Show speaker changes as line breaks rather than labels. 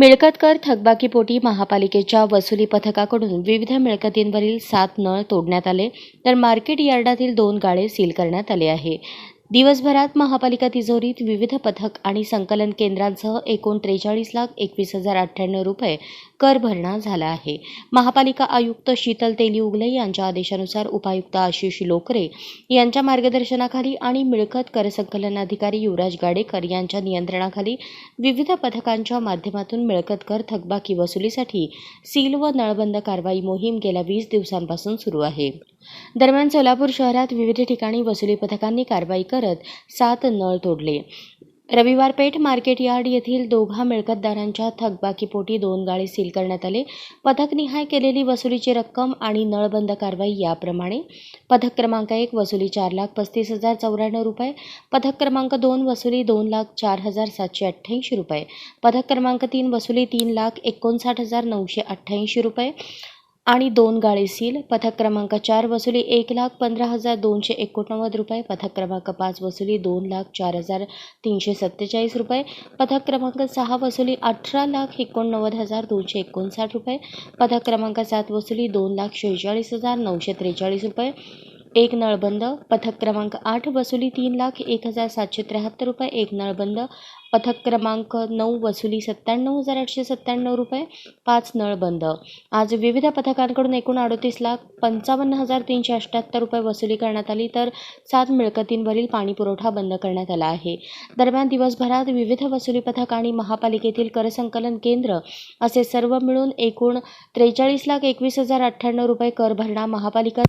मिळकतकर थकबाकीपोटी महापालिकेच्या वसुली पथकाकडून विविध मिळकतींवरील सात नळ तोडण्यात आले तर मार्केट यार्डातील दोन गाळे सील करण्यात आले आहे. दिवसभरात महापालिका तिजोरीत विविध पथक आणि संकलन केंद्रांसह एकूण त्रेचाळीस लाख एकवीस हजार अठ्ठ्याण्णव रुपये कर भरणा झाला आहे. महापालिका आयुक्त शीतल तेली उगले यांच्या आदेशानुसार उपायुक्त आशिष लोकरे यांच्या मार्गदर्शनाखाली आणि मिळकत कर संकलन अधिकारी युवराज गाडेकर यांच्या नियंत्रणाखाली विविध पथकांच्या माध्यमातून मिळकत कर थकबाकी वसुलीसाठी सील व नळबंद कारवाई मोहीम गेल्या वीस दिवसांपासून सुरू आहे. दरम्यान सोलापूर शहरात विविध ठिकाणी वसुली पथकांनी कारवाई करत सात नळ तोडले. रविवार पेठ मार्केट यार्ड येथील दोघा मिळकतदारांच्या थकबाकीपोटी दोन गाळे सील करण्यात आले. पथकनिहाय केलेली वसुलीची रक्कम आणि नळबंद कारवाई याप्रमाणे. पथक क्रमांक एक वसुली चार लाख पस्तीस हजार चौऱ्याण्णव रुपये. पथक क्रमांक दोन वसुली दोन लाख चार हजार सातशे अठ्ठ्याऐंशी रुपये. पथक क्रमांक तीन वसुली तीन लाख एकोणसाठ हजार नऊशे अठ्ठ्याऐंशी रुपये. आणि दोन गाडी सील पथक क्रमांक चार वसुली एक लाख पंधरा हजार दोनशे एकोणनव्वद रुपये पथक क्रमांक पाच वसुली दोन लाख चार हजार तीनशे सत्तेचाळीस रुपये पथक क्रमांक सहा वसुली अठरा लाख एकोणनव्वद हजार दोनशे एकोणसाठ रुपये पथक क्रमांक सात वसुली दोन लाख शेहेचाळीस हजार नऊशे त्रेचाळीस रुपये एक नळबंद पथक क्रमांक आठ वसुली तीन लाख एक हजार सातशे त्र्याहत्तर रुपये. एक नळबंद पथक क्रमांक नऊ वसुली सत्त्याण्णव हजार आठशे सत्त्याण्णव रुपये. पाच नळबंद आज विविध पथकांकडून एकूण अडतीस लाख पंचावन्न हजार तीनशे अठ्ठ्याहत्तर रुपये वसुली करण्यात आली तर सात मिळकतींवरील पाणीपुरवठा बंद करण्यात आला आहे. दरम्यान दिवसभरात विविध वसुली पथक आणि महापालिकेतील करसंकलन केंद्र असे सर्व मिळून एकूण त्रेचाळीस लाख एकवीस हजार अठ्ठ्याण्णव रुपये कर भरणा महापालिका